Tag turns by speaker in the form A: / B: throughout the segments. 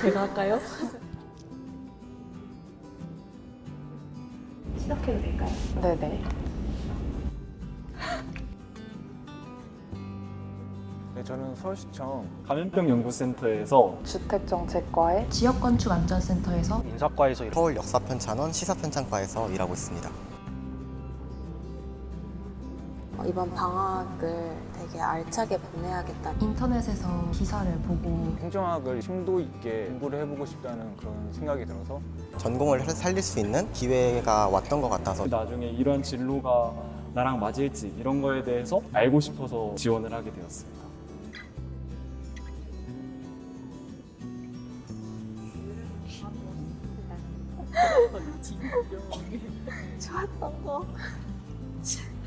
A: 제가 할까요?
B: 시작해도 될까요?
C: 네네.
D: 네, 저는 서울시청
E: 감염병 연구센터에서
C: 주택정책과의
A: 지역건축안전센터에서
F: 인사과에서 일-
G: 서울 역사편찬원 시사편찬과에서 일하고 있습니다.
H: 어, 이번 방학을 되게 알차게 보내야겠다.
A: 인터넷에서 기사를 보고
D: 행정학을 심도 있게 공부를 해보고 싶다는 그런 생각이 들어서
G: 전공을 살릴 수 있는 기회가 왔던 것 같아서
E: 나중에 이런 진로가 나랑 맞을지 이런 거에 대해서 알고 싶어서 지원을 하게 되었습니다.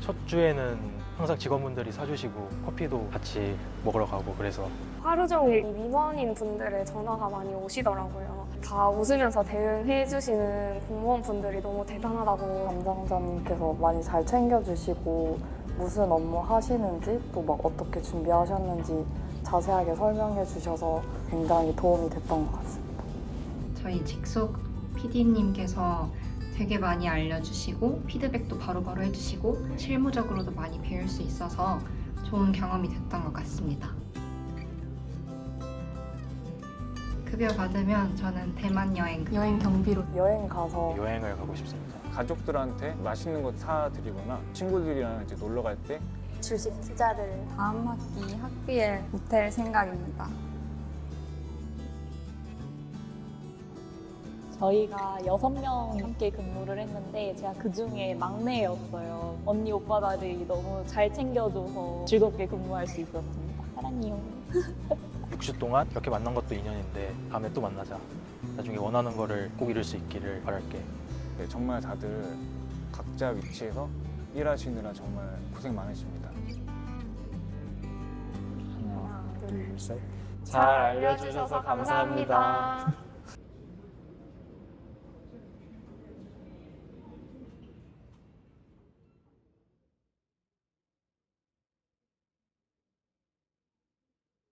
F: 첫 주에는 항상 직원분들이 사주시고 커피도 같이 먹으러 가고 그래서
B: 하루 종일 이 민원인 분들의 전화가 많이 오시더라고요. 다 웃으면서 대응해 주시는 공무원 분들이 너무 대단하다고
C: 담당자님께서 많이 잘 챙겨주시고 무슨 업무 하시는지 또 막 어떻게 준비하셨는지 자세하게 설명해 주셔서 굉장히 도움이 됐던 것 같습니다.
I: 저희 직속 PD님께서 되게 많이 알려주시고 피드백도 바로바로 해주시고 실무적으로도 많이 배울 수 있어서 좋은 경험이 됐던 것 같습니다. 급여 받으면 저는 대만 여행
A: 여행 경비로
C: 여행 가서
F: 여행을 가고 싶습니다.
D: 가족들한테 맛있는 거 사드리거나 친구들이랑 이제 놀러 갈 때
H: 주식 투자를
B: 다음 학기 학비에 보탤 생각입니다.
A: 저희가 여섯 명 함께 근무를 했는데 제가 그 중에 막내였어요. 언니 오빠들이 너무 잘 챙겨줘서 즐겁게 근무할 수 있었습니다. 사랑해요.
F: 6주 동안 이렇게 만난 것도 인연인데 다음에 또 만나자. 나중에 원하는 거를 꼭 이룰 수 있기를 바랄게.
D: 네, 정말 다들 각자 위치에서 일하시느라 정말 고생 많으십니다.
E: 하나, 둘, 셋. 잘 알려주셔서 감사합니다.